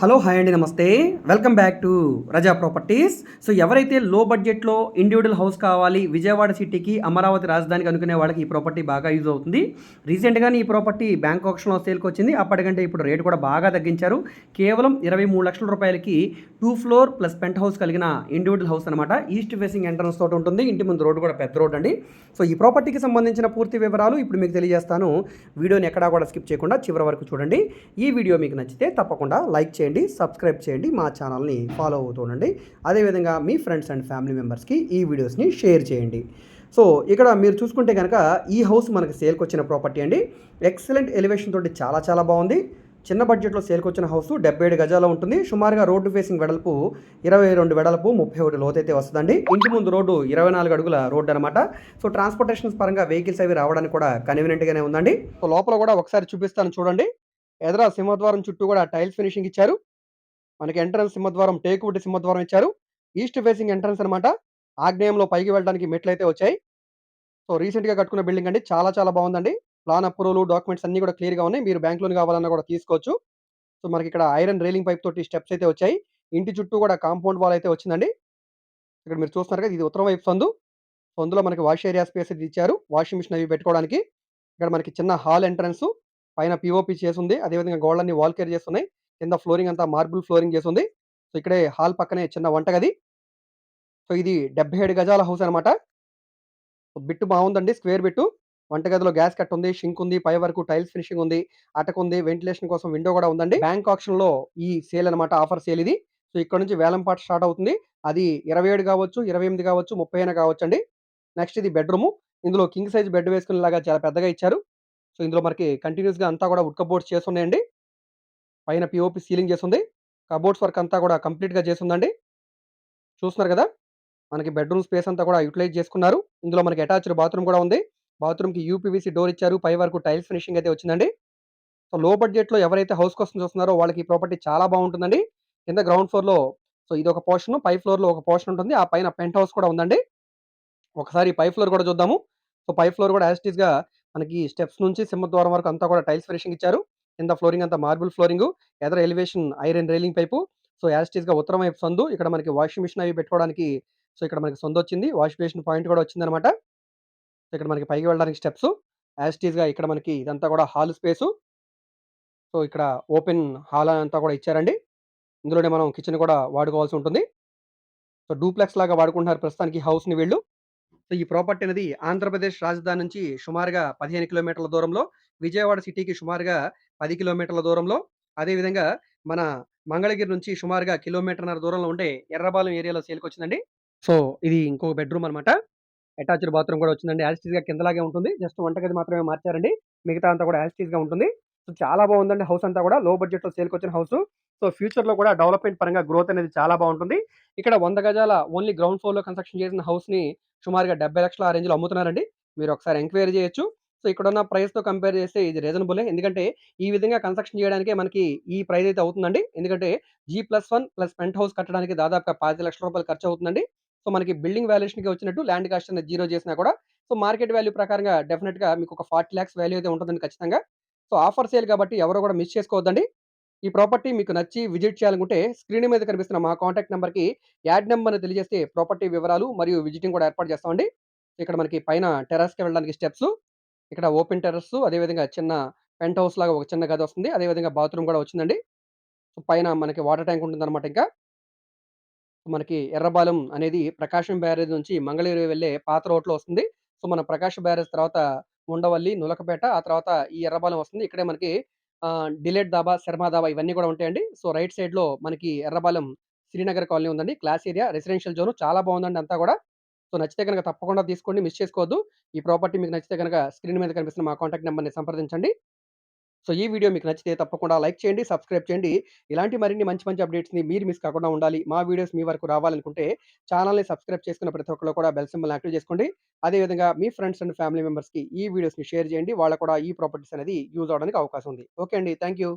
Hello hi అండి namaste. Welcome back to Raza properties so ఎవరైతే low బడ్జెట్లో individual house కావాలి విజయవాడ సిటీకి అమరావతి రాజధానికి అనుకునే వాళ్ళకి ఈ ప్రాపర్టీ బాగా యూజ్ అవుతుంది. రీసెంట్గానే ఈ ప్రాపర్టీ బ్యాంక్ ఆప్షన్లో సేల్కి వచ్చింది. అప్పటికంటే ఇప్పుడు రేటు కూడా బాగా తగ్గించారు. కేవలం ఇరవై మూడు లక్షల రూపాయలకి two floor plus penthouse కలిగిన ఇండివిజువల్ హౌస్ అనమాట ఈస్ట్ ఫేసింగ్ ఎంట్రన్స్ తోటి ఉంటుంది. ఇంటి ముందు రోడ్డు కూడా పెద్ద రోడ్ అండి. సో ఈ ప్రాపర్టీకి సంబంధించిన పూర్తి వివరాలు ఇప్పుడు మీకు తెలియజేస్తాను. వీడియోని ఎక్కడా కూడా స్కిప్ చేయకుండా చివరి వరకు చూడండి. ఈ వీడియో మీకు నచ్చితే తప్పకుండా లైక్ చేయండి. చేయండి సబ్స్క్రైబ్ చేయండి మా ఛానల్ని ఫాలో అవుతూ ఉండండి. అదేవిధంగా మీ ఫ్రెండ్స్ అండ్ ఫ్యామిలీ మెంబర్స్కి ఈ వీడియోస్ని షేర్ చేయండి. సో ఇక్కడ మీరు చూసుకుంటే కనుక ఈ హౌస్ మనకి సేల్కి వచ్చిన ప్రాపర్టీ అండి. ఎక్సలెంట్ ఎలివేషన్ తోటి చాలా చాలా బాగుంది. చిన్న బడ్జెట్లో సేల్కి వచ్చిన హౌస్ డెబ్బై ఏడు గజాల ఉంటుంది. సుమారుగా రోడ్డు ఫేసింగ్ వెడల్పు ఇరవై రెండు వెడల్పు ముప్పై ఒకటి లోతైతే వస్తుందండి. ఇంటి ముందు రోడ్డు ఇరవై నాలుగు అడుగుల రోడ్డు అనమాట సో ట్రాన్స్పోర్టేషన్స్ పరంగా వెహికల్స్ అవి రావడానికి కూడా కన్వీనియంట్గానే ఉందండి. సో లోపల కూడా ఒకసారి చూపిస్తాను చూడండి. ఎదరా సింహద్వారం చుట్టూ కూడా టైల్స్ ఫినిషింగ్ ఇచ్చారు. మనకి ఎంట్రన్స్ సింహద్వారం టేకువుడ్ సింహద్వారం ఇచ్చారు. ఈస్ట్ ఫేసింగ్ ఎంట్రన్స్ అనమాట ఆగ్నేయంలో పైకి వెళ్ళడానికి మెట్లు అయితే వచ్చాయి. సో రీసెంట్గా కట్టుకున్న బిల్డింగ్ అండి. చాలా చాలా బాగుందండి. ప్లాన్ అప్రూవల్ డాక్యుమెంట్స్ అన్ని కూడా క్లియర్గా ఉన్నాయి. మీరు బ్యాంక్ లోన్ కావాలన్నా కూడా తీసుకోవచ్చు. సో మనకి ఇక్కడ ఐరన్ రైలింగ్ పైప్ తోటి స్టెప్స్ అయితే వచ్చాయి. ఇంటి చుట్టూ కూడా కాంపౌండ్ వాల్ అయితే వచ్చిందండి. ఇక్కడ మీరు చూస్తున్నారు కదా ఇది ఉత్తరం వైపు సందు. అందులో మనకి వాష్ ఏరియా స్పేస్ అయితే ఇచ్చారు. వాషింగ్ మిషన్ అవి పెట్టుకోవడానికి. ఇక్కడ మనకి చిన్న హాల్ ఎంట్రన్స్. పైన పిఓపి చేసి ఉంది అదేవిధంగా అన్ని వాల్ కేర్ చేస్తున్నాయి. కింద ఫ్లోరింగ్ అంతా మార్బుల్ ఫ్లోరింగ్ చేసి ఉంది సో ఇక్కడే హాల్ పక్కనే చిన్న వంటగది. సో ఇది డెబ్బై ఏడు గజాల హౌస్ అనమాట బిట్టు బాగుందండి. స్క్వేర్ బిట్టు. వంటగదిలో గ్యాస్ కట్ ఉంది షింక్ ఉంది పై వరకు టైల్స్ ఫినిషింగ్ ఉంది అటక ఉంది వెంటిలేషన్ కోసం విండో కూడా ఉందండి. బ్యాంక్ ఆప్షన్లో ఈ సేల్ అనమాట ఆఫర్ సేల్ ఇది. సో ఇక్కడ నుంచి వేలంపాట స్టార్ట్ అవుతుంది. అది ఇరవై ఏడు కావచ్చు ఇరవై ఎనిమిది కావచ్చు ముప్పై అయినా కావచ్చు అండి నెక్స్ట్ ఇది బెడ్రూమ్ ఇందులో కింగ్ సైజ్ బెడ్ వేసుకునేలాగా చాలా పెద్దగా ఇచ్చారు. సో ఇందులో మనకి కంటిన్యూస్గా అంతా కూడా ఉడ్క బోర్డ్స్ చేస్తున్నాయండి పైన పిఓపి సీలింగ్ చేస్తుంది కబోర్డ్స్ వర్క్ అంతా కూడా కంప్లీట్గా చేస్తుందండి చూస్తున్నారు కదా? మనకి బెడ్రూమ్ స్పేస్ అంతా కూడా యూటిలైజ్ చేసుకున్నారు. ఇందులో మనకి అటాచ్డ్ బాత్రూమ్ కూడా ఉంది. బాత్రూమ్కి యూపీవీసీ డోర్ ఇచ్చారు. పై వరకు టైల్స్ ఫినిషింగ్ అయితే వచ్చిందండి. సో లో బడ్జెట్లో ఎవరైతే హౌస్ కోసం చూస్తున్నారో వాళ్ళకి ఈ ప్రాపర్టీ చాలా బాగుంటుందండి కింద గ్రౌండ్ ఫ్లోర్లో సో ఇది ఒక పోర్షన్ పై ఫ్లోర్లో ఒక పోర్షన్ ఉంటుంది. ఆ పైన పెంట్ హౌస్ కూడా ఉందండి. ఒకసారి పై ఫ్లోర్ కూడా చూద్దాము. సో పై ఫ్లోర్ కూడా యాస్టీస్గా మనకి స్టెప్స్ నుంచి సింహద్వారం వరకు అంతా కూడా టైల్స్ ఫినిషింగ్ ఇచ్చారు. కింద ఫ్లోరింగ్ అంతా మార్బుల్ ఫ్లోరింగ్. ఎదర elevation iron railing pipe. So యాస్టీస్గా ఉత్తరం వైపు సందు. ఇక్కడ మనకి వాషింగ్ మిషన్ అవి పెట్టుకోవడానికి సో ఇక్కడ మనకి సొంత వచ్చింది. వాష్ బేసిన్ పాయింట్ కూడా వచ్చిందనమాట. ఇక్కడ మనకి పైకి వెళ్ళడానికి స్టెప్స్. యాస్టీస్గా ఇక్కడ మనకి ఇదంతా కూడా హాల్ స్పేసు. సో ఇక్కడ ఓపెన్ హాల్ అంతా కూడా ఇచ్చారండి. ఇందులోనే మనం కిచెన్ కూడా వాడుకోవాల్సి ఉంటుంది. సో డూప్లెక్స్ లాగా వాడుకుంటున్నారు ప్రస్తుతానికి హౌస్ని వీళ్ళు. సో ఈ ప్రాపర్టీ అనేది ఆంధ్రప్రదేశ్ రాజధాని నుంచి సుమారుగా పదిహేను కిలోమీటర్ల దూరంలో విజయవాడ సిటీకి సుమారుగా పది కిలోమీటర్ల దూరంలో అదేవిధంగా మన మంగళగిరి నుంచి సుమారుగా కిలోమీటర్న్నర దూరంలో ఉండే ఎర్రబాలెం ఏరియాలో సేల్కి వచ్చిందండి. సో ఇది ఇంకొక బెడ్రూమ్ అనమాట అటాచ్డ్ బాత్రూమ్ కూడా వచ్చిందండి. యాజిటీస్గా కిందలాగే ఉంటుంది. జస్ట్ వంటగది మాత్రమే మార్చారండి. మిగతా అంతా కూడా యాజిటీస్గా ఉంటుంది. సో చాలా బాగుందండి హౌస్ అంతా కూడా. లో బడ్జెట్లో సేల్కి వచ్చిన హౌస్. సో ఫ్యూచర్లో కూడా డెవలప్మెంట్ పరంగా గ్రోత్ అనేది చాలా బాగుంటుంది. ఇక్కడ వంద గజాల ఓన్లీ గ్రౌండ్ ఫ్లోర్లో కన్స్ట్రక్షన్ చేసిన హౌస్ని సుమారుగా డెబ్బై లక్షల ఆ రేంజ్లో అమ్ముతున్నారండి. మీరు ఒకసారి ఎంక్వైరీ చేయొచ్చు. సో ఇక్కడ ఉన్న ప్రైస్తో కంపేర్ చేస్తే ఇది రీజనబుల్. ఎందుకంటే ఈ విధంగా కన్స్ట్రక్షన్ చేయడానికి మనకి ఈ ప్రైస్ అయితే అవుతుందండి. ఎందుకంటే G plus one plus penthouse కట్టడానికి దాదాపుగా పాతి లక్షల రూపాయలు ఖర్చు అవుతుందండి. సో మనకి బిల్డింగ్ వాల్యుయేషన్కి వచ్చినట్టు ల్యాండ్ కాస్ట్ అనేది జీరో చేసినా కూడా. సో మార్కెట్ వాల్యూ ప్రకారంగా డెఫినెట్గా మీకు ఒక ఫార్టీ ల్యాక్స్ వాల్యూ అయితే ఉంటుందండి ఖచ్చితంగా. సో ఆఫర్ సేల్ కాబట్టి ఎవరు కూడా మిస్ చేసుకోవద్దండి. ఈ ప్రాపర్టీ మీకు నచ్చి విజిట్ చేయాలనుకుంటే స్క్రీన్ మీద కనిపిస్తున్న మా కాంటాక్ట్ నెంబర్కి యాడ్ నెంబర్ని తెలియజేస్తే ప్రాపర్టీ వివరాలు మరియు విజిటింగ్ కూడా ఏర్పాటు చేస్తామండి. ఇక్కడ మనకి పైన టెరస్కి వెళ్ళడానికి స్టెప్స్ ఇక్కడ ఓపెన్ టెర్రస్ అదేవిధంగా చిన్న పెంట్ హౌస్ లాగా ఒక చిన్న గది వస్తుంది. అదేవిధంగా బాత్రూమ్ కూడా వచ్చిందండి. సో పైన మనకి వాటర్ ట్యాంక్ ఉంటుందన్నమాట ఇంకా. మనకి ఎర్రబాలెం అనేది ప్రకాశం బ్యారేజ్ నుంచి మంగళగిరి వెళ్ళే పాత రోడ్లో వస్తుంది. సో మన ప్రకాశం బ్యారేజ్ తర్వాత ఉండవల్లి నులకపేట ఆ తర్వాత ఈ ఎర్రబాలెం వస్తుంది. ఇక్కడే మనకి డిలేట్ దాబా శర్మా దాబా ఇవన్నీ కూడా ఉంటాయండి. సో రైట్ సైడ్లో మనకి ఎర్రబాలెం శ్రీనగర్ కాలనీ ఉందండి. క్లాస్ ఏరియా రెసిడెన్షియల్ జోన్ చాలా బాగుందండి అంతా కూడా. సో నచ్చితే కనుక తప్పకుండా తీసుకోండి మిస్ చేసుకోవద్దు. ఈ ప్రాపర్టీ మీకు నచ్చితే కనుక స్క్రీన్ మీద కనిపిస్తున్న మా కాంటాక్ట్ నెంబర్ని సంప్రదించండి. సో ఈ వీడియో మీకు నచ్చితే తప్పకుండా లైక్ చేయండి సబ్స్క్రైబ్ చేయండి. ఇలాంటి మరిన్ని మంచి మంచి అప్డేట్స్ని మీరు మిస్ కాకుండా ఉండాలి. మా వీడియోస్ మీ వరకు రావాలనుకుంటే ఛానల్ని సబ్స్క్రైబ్ చేసుకున్న ప్రతి ఒక్కరు కూడా బెల్ సింబల్ యాక్టివ్ చేసుకోండి. అదేవిధంగా మీ ఫ్రెండ్స్ అండ్ ఫ్యామిలీ మెంబర్స్కి ఈ వీడియోస్ని షేర్ చేయండి. వాళ్ళకు కూడా ఈ ప్రాపర్టీస్ అనేది యూజ్ అవడానికి అవకాశం ఉంది. ఓకే అండి. Thank you